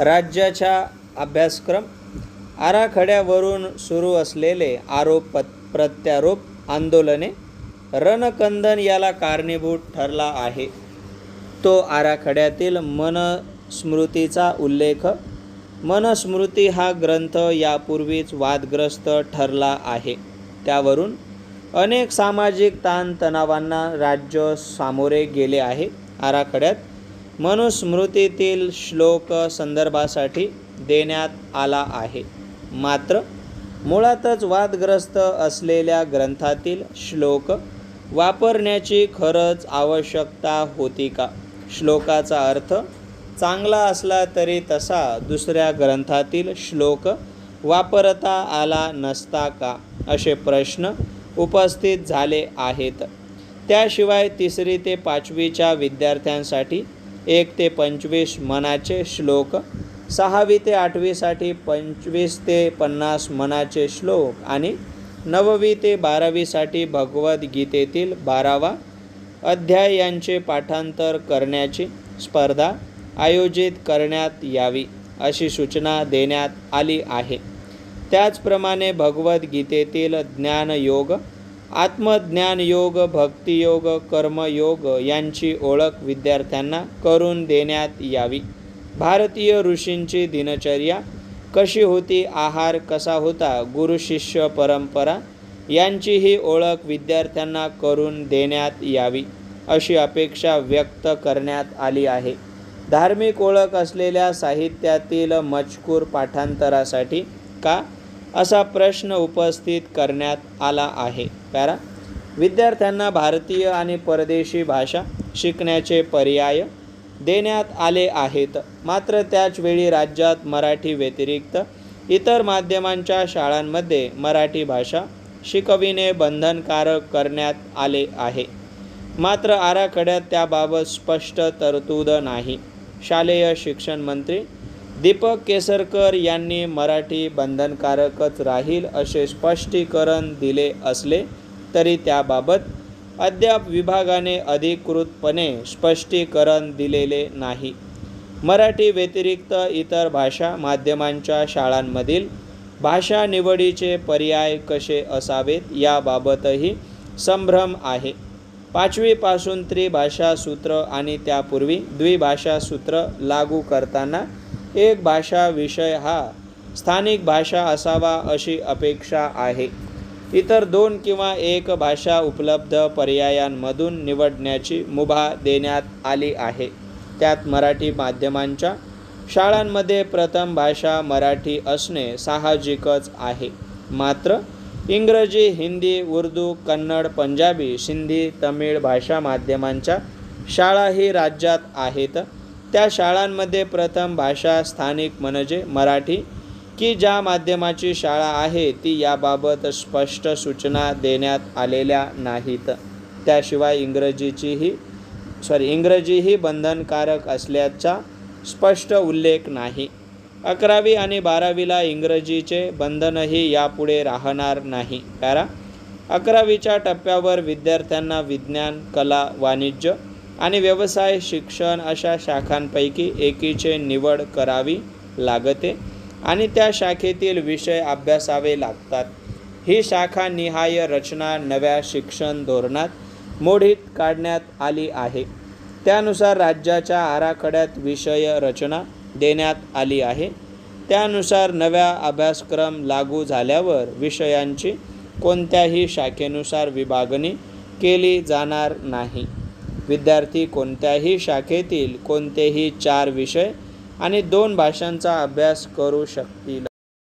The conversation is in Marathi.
राज्याच्या अभ्यासक्रम आराखड्यावरून सुरू असलेले आरोप पत- प्रत्यारोप आंदोलने रणकंदन याला कारणीभूत ठरला आहे. तो आराखड्यातील मनस्मृतीचा उल्लेख मनस्मृती हा ग्रंथ यापूर्वीच वादग्रस्त ठरला आहे. त्यावरून अनेक सामाजिक ताणतणावांना राज्य सामोरे गेले आहे. आराखड्यात मनुस्मृतीतील श्लोक संदर्भासाठी देण्यात आला आहे. मात्र मुळातच वादग्रस्त असलेल्या ग्रंथातील श्लोक वापरण्याची खरंच आवश्यकता होती का? श्लोकाचा अर्थ चांगला असला तरी तसा दुसऱ्या ग्रंथातील श्लोक वापरता आला नसता का? असे प्रश्न उपस्थित झाले आहेत. त्याशिवाय तिसरी ते पाचवीच्या विद्यार्थ्यांसाठी एक ते पंचवीस मनाचे श्लोक सहावी ते आठवीसाठी पंचवीस ते पन्नास मनाचे श्लोक आणि नववी ते बारावीसाठी भगवद्गीतेतील बारावा अध्याय यांचे पाठांतर करण्याची स्पर्धा आयोजित करण्यात यावी अशी सूचना देण्यात आली आहे. त्याचप्रमाणे भगवद्गीतेतील ज्ञानयोग आत्मज्ञानयोग भक्तियोग कर्मयोग यांची ओळख विद्यार्थ्यांना करून देण्यात यावी. भारतीय ऋषींची दिनचर्या कशी होती आहार कसा होता गुरु शिष्य परंपरा यांचीही ओळख विद्यार्थ्यांना करून देण्यात यावी अशी अपेक्षा व्यक्त करण्यात आली आहे. धार्मिक ओळख असलेल्या साहित्यातील मजकूर पाठांतरासाठी का असा प्रश्न उपस्थित करण्यात आला आहे? पॅरा विद्यार्थ्यांना भारतीय आणि परदेशी भाषा शिकण्याचे पर्याय देण्यात आले आहेत. मात्र त्याचवेळी राज्यात मराठी व्यतिरिक्त इतर माध्यमांच्या शाळांमध्ये मराठी भाषा शिकविणे बंधनकारक करण्यात आले आहे. मात्र आराखड्यात त्याबाबत स्पष्ट तरतूद नाही. शालेय शिक्षण मंत्री दीपक केसरकर यांनी मराठी बंधनकारकच राहील असे स्पष्टीकरण दिले असले तरी त्याबाबत अद्याप विभागाने अधिकृतपणे स्पष्टीकरण दिलेले नाही. मराठी व्यतिरिक्त इतर भाषा माध्यमांच्या शाळांमधील भाषा निवडीचे पर्याय कसे असावेत याबाबतही संभ्रम आहे. पाचवीपासून त्रिभाषा सूत्र आणि त्यापूर्वी द्विभाषा सूत्र लागू करताना एक भाषा विषय हा स्थानिक भाषा असावा अशी अपेक्षा आहे. इतर दोन किंवा एक भाषा उपलब्ध पर्यायांमधून निवडण्याची मुभा देण्यात आली आहे. त्यात मराठी माध्यमांच्या शाळांमध्ये प्रथम भाषा मराठी असणे साहजिकच आहे. मात्र इंग्रजी हिंदी उर्दू कन्नड पंजाबी सिंधी तमिळ भाषा माध्यमांच्या शाळाही राज्यात आहेत. त्या शाळांमध्ये प्रथम भाषा स्थानिक म्हणजे मराठी की ज्या माध्यमाची शाळा आहे ती याबाबत स्पष्ट सूचना देण्यात आलेल्या नाहीत. त्याशिवाय इंग्रजीचीही सॉरी इंग्रजीही बंधनकारक असल्याचा स्पष्ट उल्लेख नाही. अकरावी आणि बारावीला इंग्रजीचे बंधनही यापुढे राहणार नाही. कारण अकरावीच्या टप्प्यावर विद्यार्थ्यांना विज्ञान कला वाणिज्य आणि व्यवसाय शिक्षण अशा शाखांपैकी एकीचे निवड करावी लागते. आणि त्या शाखेतील विषय अभ्यासावे लागतात. ही शाखा निहाय रचना नव्या शिक्षण धोरणात मोडीत काढण्यात आली आहे. त्यानुसार राज्याच्या आराखड्यात विषय रचना देण्यात आली आहे. त्यानुसार नव्या अभ्यासक्रम लागू झाल्यावर विषयांची कोणत्याही शाखेनुसार विभागणी केली जाणार नाही. विद्यार्थी कोणत्याही शाखेतील कोणतेही चार विषय आणि दोन भाषांचा अभ्यास करू शकतील.